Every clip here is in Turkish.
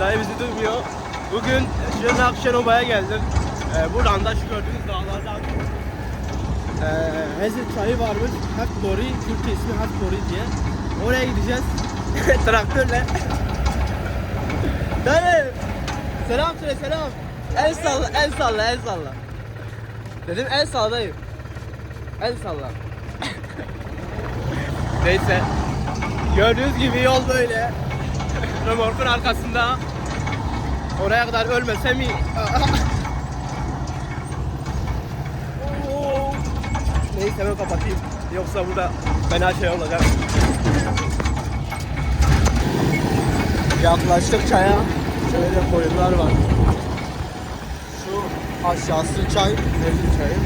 Neyse dayı bizi duymuyor. Bugün Şırnak Akşenova'ya geldim. Ee, buradan da şu gördüğünüz dağlardan ee, Hezir çayı varmış. Hakbori, Türkçe ismi Hakbori diye. Oraya gideceğiz. Traktörle. Dayı! Selam söyle selam. El salla, el salla, el salla. Dedim el salla. El salla. Neyse. Gördüğünüz gibi yol böyle. Römorkun arkasında. Oraya kadar ölmesem iyi. Neyse ben kapatayım. Yoksa burada fena şey olacak. Yaklaştık çaya. Şöyle koyunlar var. Şu aşağısı çay, Nevzin çayı.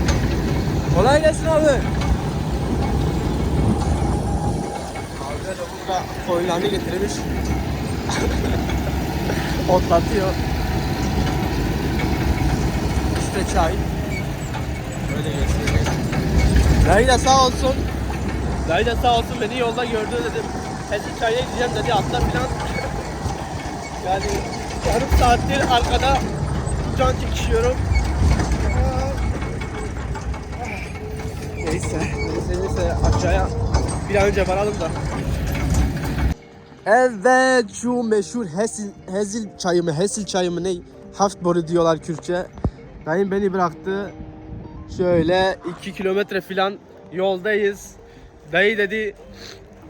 Kolay gelsin abi. Abi de burada koyunlarını getirmiş. Otlatıyor. İşte çay. Böyle. Dayı da sağ olsun. Dayı da sağ olsun beni yolda gördü dedim. Hadi çaya gideceğim dedi atla filan. yani yarım saattir arkada can çekişiyorum. Neyse, neyse, neyse aşağıya bir an önce varalım da. Evet şu meşhur Hesil, Hezil çayı mı, Hesil çayı mı ne? Haftboru diyorlar Kürtçe. Dayım beni bıraktı. Şöyle 2 kilometre falan yoldayız. Dayı dedi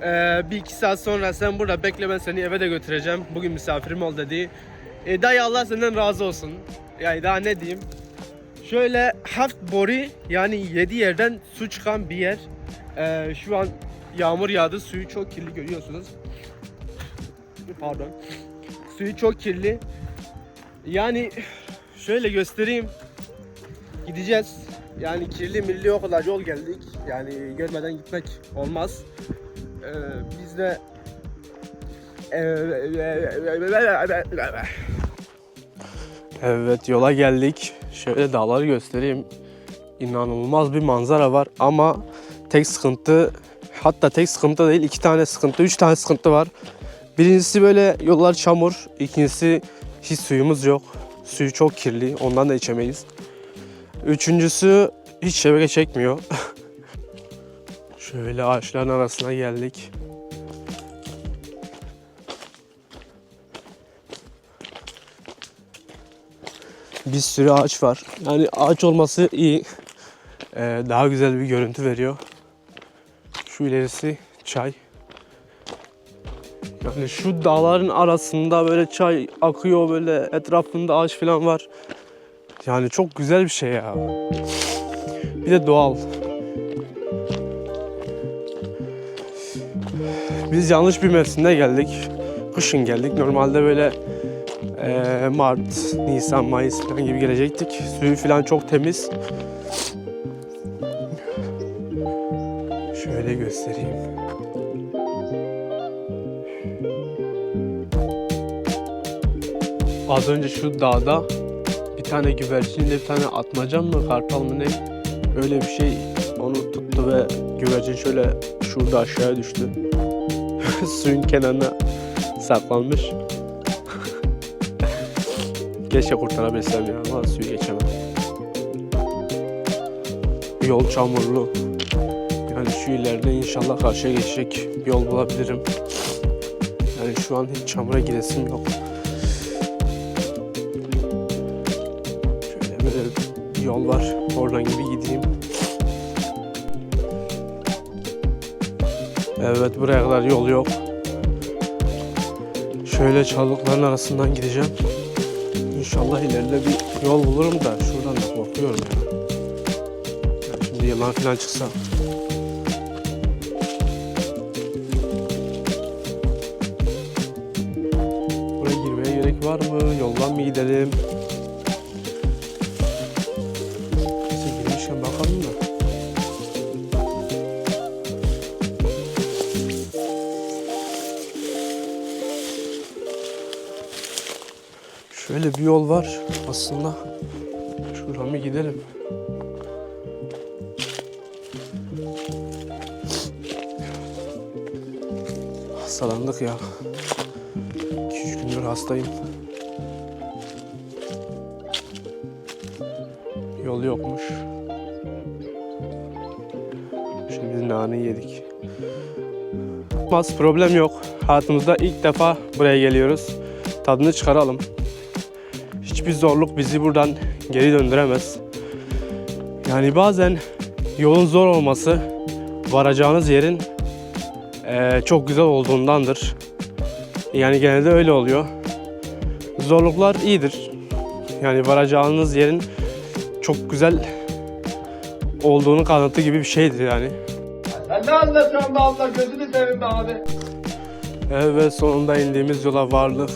"Ee, bir iki saat sonra sen burada bekle ben seni eve de götüreceğim. Bugün misafirim ol dedi. E, dayı Allah senden razı olsun. Yani daha ne diyeyim. Şöyle haft bori yani yedi yerden su çıkan bir yer. Ee, şu an yağmur yağdı. Suyu çok kirli görüyorsunuz. Pardon. Suyu çok kirli. Yani şöyle göstereyim. Gideceğiz. Yani kirli milli o kadar yol geldik. Yani görmeden gitmek olmaz. Ee, biz de Evet yola geldik. Şöyle dağları göstereyim. İnanılmaz bir manzara var ama tek sıkıntı hatta tek sıkıntı değil iki tane sıkıntı, üç tane sıkıntı var. Birincisi böyle yollar çamur. İkincisi hiç suyumuz yok. Suyu çok kirli. Ondan da içemeyiz. Üçüncüsü hiç şebeke çekmiyor. Şöyle ağaçların arasına geldik. Bir sürü ağaç var. Yani ağaç olması iyi. Ee, daha güzel bir görüntü veriyor. Şu ilerisi çay. Yani şu dağların arasında böyle çay akıyor böyle etrafında ağaç falan var. Yani çok güzel bir şey ya. Bir de doğal. Biz yanlış bir mevsimde geldik. Kışın geldik. Normalde böyle eee, Mart, Nisan, Mayıs falan gibi gelecektik. Suyu falan çok temiz. Şöyle göstereyim. Az önce şu dağda bir tane güvercinle bir tane atmacan mı kartal mı ne öyle bir şey onu tuttu ve güvercin şöyle şurada aşağıya düştü. Suyun kenarına saklanmış. Keşke kurtarabilsem ya ama suyu geçemem. Yol çamurlu. Yani şu ileride inşallah karşıya geçecek yol bulabilirim. Yani şu an hiç çamura giresim yok. Yol var. Oradan gibi gideyim. Evet buraya kadar yol yok. Şöyle çalılıkların arasından gideceğim. İnşallah ileride bir yol bulurum da şuradan da korkuyorum ya. ya şimdi yılan falan çıksa. Buraya girmeye gerek var mı? Yoldan mı gidelim? Şöyle bir yol var aslında. Şuradan bir gidelim. Hastalandık ya. 2-3 gündür hastayım. Yol yokmuş. Şimdi biz nane yedik. Mas problem yok. Hayatımızda ilk defa buraya geliyoruz. Tadını çıkaralım. Hiçbir zorluk bizi buradan geri döndüremez. Yani bazen yolun zor olması varacağınız yerin eee, çok güzel olduğundandır. Yani genelde öyle oluyor. Zorluklar iyidir. Yani varacağınız yerin çok güzel olduğunu kanıtı gibi bir şeydir yani. Sen ne anlatıyorsun be abla gözünü seveyim be abi. Evet sonunda indiğimiz yola vardık.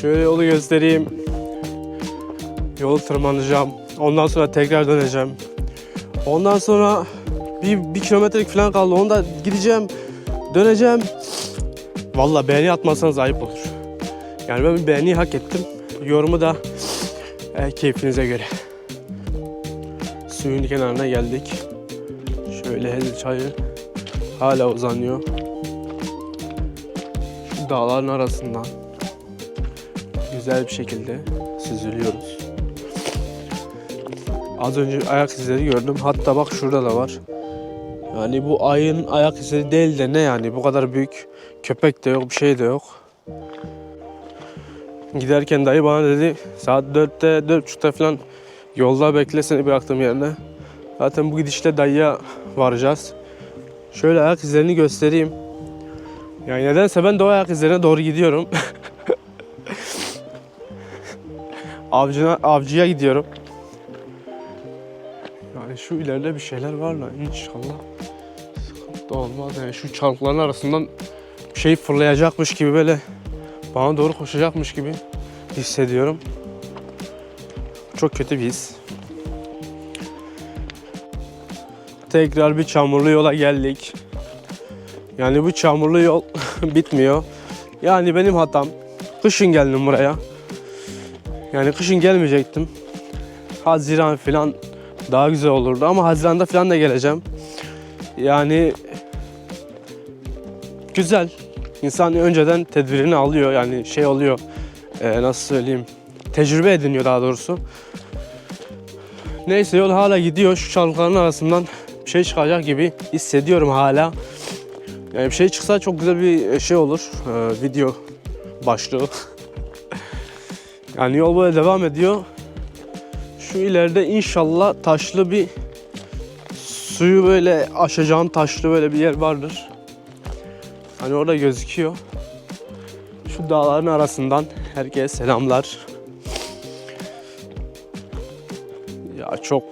Şöyle yolu göstereyim. Yolu tırmanacağım. Ondan sonra tekrar döneceğim. Ondan sonra bir, bir kilometrelik falan kaldı. Onu da gideceğim. Döneceğim. Valla beğeni atmazsanız ayıp olur. Yani ben bir beğeni hak ettim. Yorumu da e, keyfinize göre. Suyun kenarına geldik. Şöyle Hezil çayı hala uzanıyor. Şu dağların arasından güzel bir şekilde süzülüyoruz. Az önce ayak izleri gördüm. Hatta bak şurada da var. Yani bu ayın ayak izleri değil de ne yani bu kadar büyük köpek de yok bir şey de yok. Giderken dayı bana dedi saat 4'te 4.30'da falan yolda bekle seni bıraktığım yerine. Zaten bu gidişle dayıya varacağız. Şöyle ayak izlerini göstereyim. Yani nedense ben de o ayak izlerine doğru gidiyorum. Avcına, avcıya gidiyorum. Yani şu ileride bir şeyler var lan inşallah. Sıkıntı olmaz yani şu çalıkların arasından bir şey fırlayacakmış gibi böyle bana doğru koşacakmış gibi hissediyorum. Çok kötü bir his. Tekrar bir çamurlu yola geldik. Yani bu çamurlu yol bitmiyor. Yani benim hatam. Kışın geldim buraya. Yani kışın gelmeyecektim. Haziran falan daha güzel olurdu ama Haziran'da falan da geleceğim. Yani güzel. İnsan önceden tedbirini alıyor yani şey oluyor. e, nasıl söyleyeyim? Tecrübe ediniyor daha doğrusu. Neyse yol hala gidiyor. Şu çalıkların arasından bir şey çıkacak gibi hissediyorum hala. Yani bir şey çıksa çok güzel bir şey olur. Ee, video başlığı. yani yol böyle devam ediyor. Şu ileride inşallah taşlı bir suyu böyle aşacağım taşlı böyle bir yer vardır. Hani orada gözüküyor. Şu dağların arasından herkese selamlar. Ya çok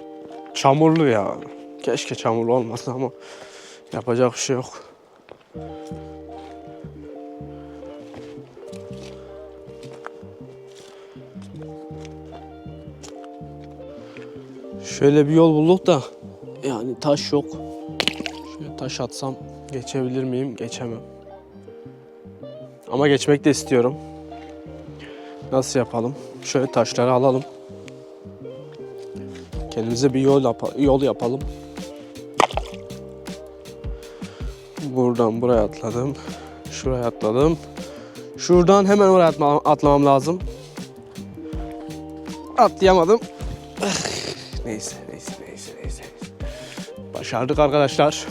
çamurlu ya. Keşke çamurlu olmasa ama yapacak bir şey yok. Şöyle bir yol bulduk da yani taş yok. Şöyle taş atsam geçebilir miyim? Geçemem. Ama geçmek de istiyorum. Nasıl yapalım? Şöyle taşları alalım. Kendimize bir yol, yapa- yol yapalım. Buradan buraya atladım. Şuraya atladım. Şuradan hemen oraya atma- atlamam lazım. Atlayamadım. Neyse, neyse, neyse, neyse. Başardık arkadaşlar.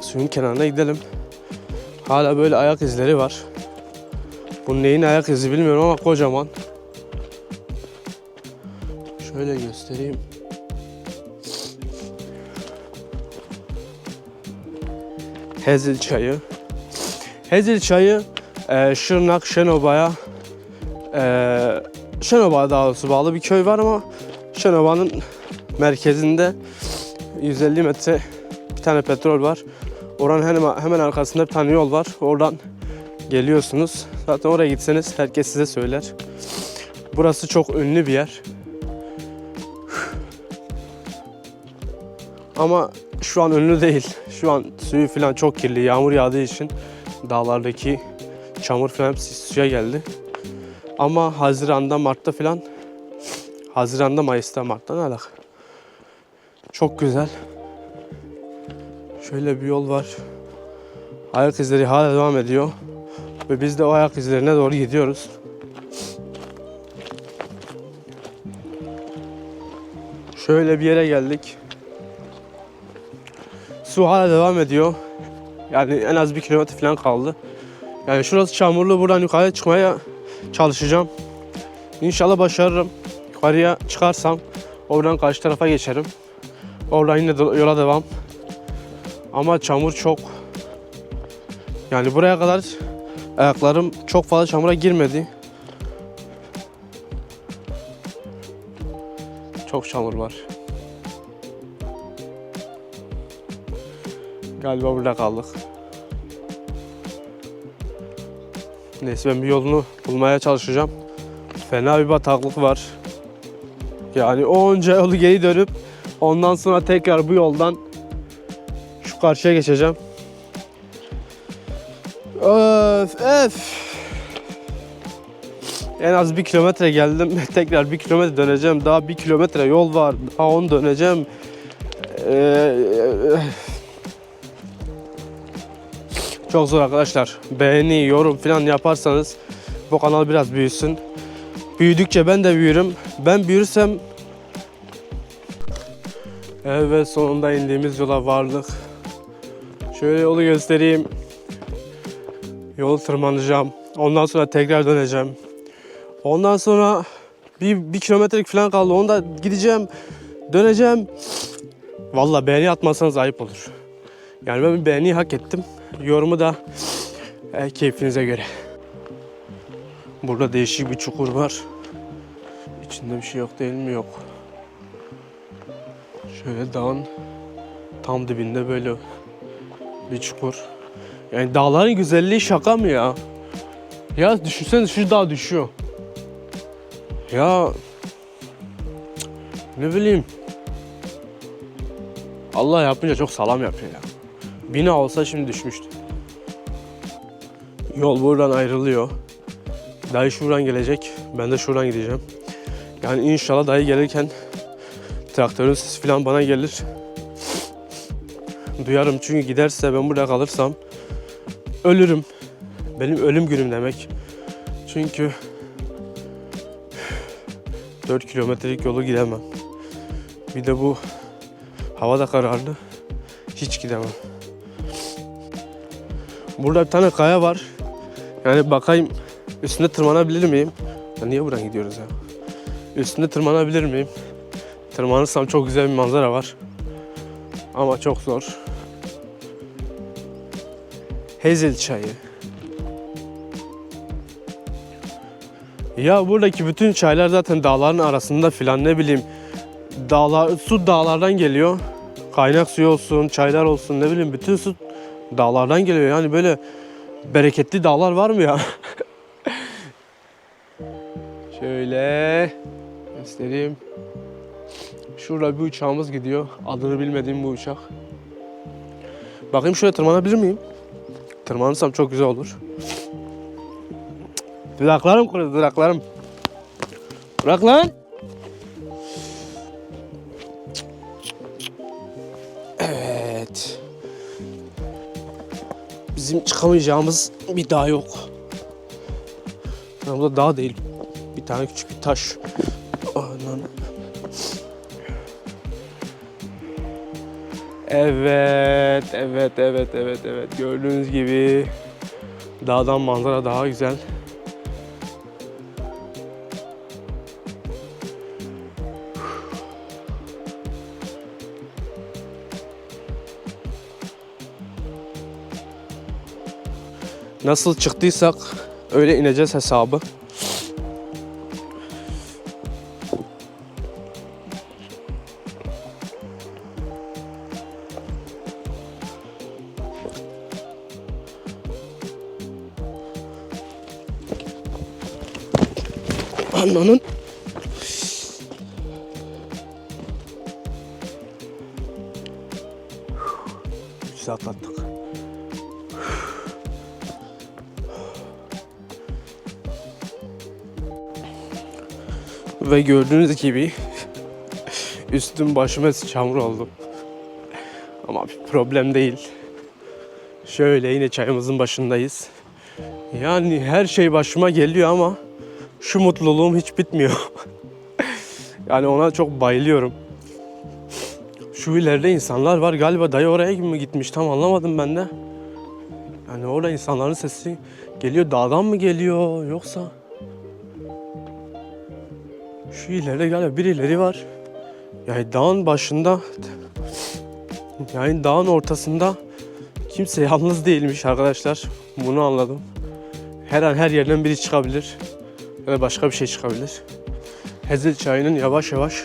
Suyun kenarına gidelim. Hala böyle ayak izleri var. Bu neyin ayak izi bilmiyorum ama kocaman. Şöyle göstereyim. Hezil çayı. Hezil çayı e, Şırnak Şenoba'ya e, Şenoba daha doğrusu bağlı bir köy var ama Şenoba'nın merkezinde 150 metre bir tane petrol var. Oranın hemen, hemen arkasında bir tane yol var. Oradan geliyorsunuz. Zaten oraya gitseniz herkes size söyler. Burası çok ünlü bir yer. Ama şu an ünlü değil. Şu an suyu falan çok kirli. Yağmur yağdığı için dağlardaki çamur falan suya geldi. Ama Haziran'da, Mart'ta falan Haziran'da, Mayıs'ta, Mart'ta ne alaka? Çok güzel. Şöyle bir yol var. Ayak izleri hala devam ediyor. Ve biz de o ayak izlerine doğru gidiyoruz. Şöyle bir yere geldik. Su hala devam ediyor. Yani en az bir kilometre falan kaldı. Yani şurası çamurlu. Buradan yukarıya çıkmaya çalışacağım. İnşallah başarırım. Yukarıya çıkarsam oradan karşı tarafa geçerim. Oradan yine yola devam. Ama çamur çok. Yani buraya kadar ayaklarım çok fazla çamura girmedi. Çok çamur var. Galiba burada kaldık. Neyse ben bir yolunu bulmaya çalışacağım. Fena bir bataklık var. Yani onca yolu geri dönüp ondan sonra tekrar bu yoldan şu karşıya geçeceğim. Öf öf. En az bir kilometre geldim. Tekrar bir kilometre döneceğim. Daha bir kilometre yol var. Daha onu döneceğim. Ee, çok zor arkadaşlar. Beğeni, yorum falan yaparsanız bu kanal biraz büyüsün. Büyüdükçe ben de büyürüm. Ben büyürsem Evet sonunda indiğimiz yola vardık. Şöyle yolu göstereyim. Yolu tırmanacağım. Ondan sonra tekrar döneceğim. Ondan sonra bir, bir kilometrelik falan kaldı. Onda gideceğim. Döneceğim. Vallahi beğeni atmazsanız ayıp olur. Yani ben bir beğeni hak ettim. Yorumu da e, keyfinize göre. Burada değişik bir çukur var. İçinde bir şey yok değil mi? Yok. Şöyle dağın tam dibinde böyle bir çukur. Yani dağların güzelliği şaka mı ya? Ya düşünsene şu dağ düşüyor. Ya ne bileyim. Allah yapınca çok salam yapıyor ya. Bina olsa şimdi düşmüştü. Yol buradan ayrılıyor. Dayı şuradan gelecek. Ben de şuradan gideceğim. Yani inşallah dayı gelirken traktörün sesi falan bana gelir. Duyarım çünkü giderse ben burada kalırsam ölürüm. Benim ölüm günüm demek. Çünkü 4 kilometrelik yolu gidemem. Bir de bu hava da kararlı. Hiç gidemem. Burada bir tane kaya var. Yani bakayım üstüne tırmanabilir miyim? Ya niye buradan gidiyoruz ya? Üstünde tırmanabilir miyim? Tırmanırsam çok güzel bir manzara var. Ama çok zor. Hazel çayı. Ya buradaki bütün çaylar zaten dağların arasında filan ne bileyim dağlar su dağlardan geliyor. Kaynak suyu olsun, çaylar olsun ne bileyim bütün su dağlardan geliyor. Yani böyle bereketli dağlar var mı ya? Şöyle göstereyim. Şurada bir uçağımız gidiyor. Adını bilmediğim bu uçak. Bakayım şöyle tırmanabilir miyim? Tırmanırsam çok güzel olur. Dudaklarım kurudu dudaklarım. Bırak lan. Bizim çıkamayacağımız bir dağ yok. Yani bu da dağ değil. Bir tane küçük bir taş. Anan. Evet, evet, evet, evet, evet. Gördüğünüz gibi dağdan manzara daha güzel. Nasıl çıktıysak öyle ineceğiz hesabı. Ananın. Ve gördüğünüz gibi üstüm başıma çamur oldu. Ama bir problem değil. Şöyle yine çayımızın başındayız. Yani her şey başıma geliyor ama şu mutluluğum hiç bitmiyor. yani ona çok bayılıyorum. Şu ileride insanlar var galiba dayı oraya mi gitmiş tam anlamadım ben de. Yani orada insanların sesi geliyor dağdan mı geliyor yoksa şu ileride galiba birileri var. Yani dağın başında yani dağın ortasında kimse yalnız değilmiş arkadaşlar. Bunu anladım. Her an her yerden biri çıkabilir. Ya da başka bir şey çıkabilir. Hezil çayının yavaş yavaş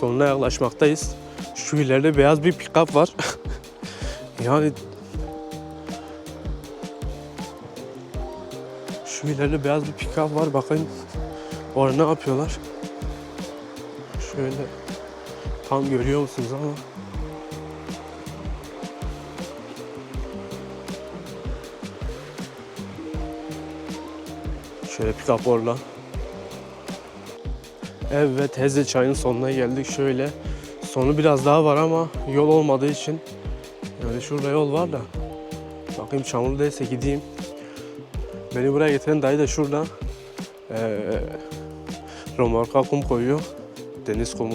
sonuna yaklaşmaktayız. Şu ileride beyaz bir pick-up var. yani şu ileride beyaz bir pick-up var. Bakın orada ne yapıyorlar? Şöyle tam görüyor musunuz ama Şöyle pick-up orla. Evet Hezde çayın sonuna geldik. Şöyle sonu biraz daha var ama yol olmadığı için yani şurada yol var da bakayım çamurlu değilse gideyim. Beni buraya getiren dayı da şurada. Ee, Romorka kum koyuyor. Deniz kumu.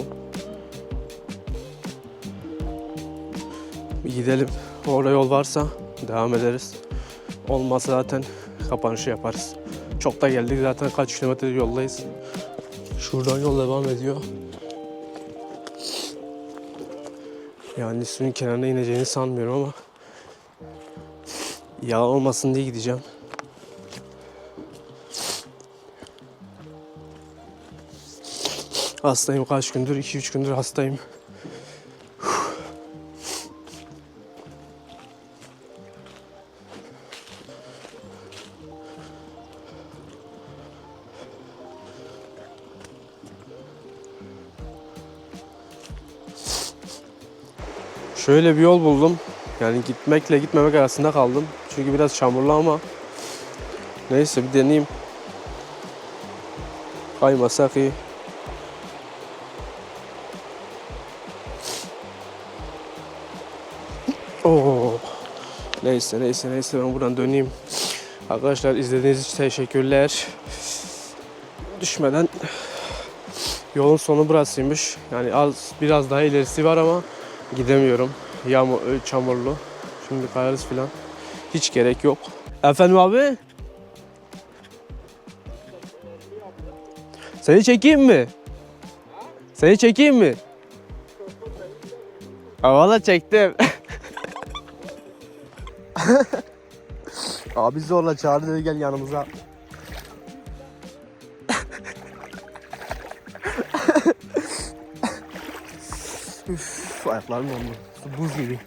Gidelim. Orada yol varsa devam ederiz. Olmazsa zaten kapanışı yaparız. Çok da geldik zaten kaç kilometre yoldayız. Şuradan yol devam ediyor. Yani suyun kenarına ineceğini sanmıyorum ama yağ olmasın diye gideceğim. Hastayım kaç gündür? 2-3 gündür hastayım. Şöyle bir yol buldum. Yani gitmekle gitmemek arasında kaldım. Çünkü biraz çamurlu ama neyse bir deneyeyim. Kaymasak iyi. Neyse neyse neyse ben buradan döneyim. Arkadaşlar izlediğiniz için teşekkürler. Düşmeden yolun sonu burasıymış. Yani az biraz daha ilerisi var ama gidemiyorum. Yağmur, çamurlu. Şimdi kayarız filan. Hiç gerek yok. Efendim abi? Seni çekeyim mi? Seni çekeyim mi? Valla çektim. Abi zorla çağırdı dedi gel yanımıza. Üf, ayaklarım dondu. Buz gibi.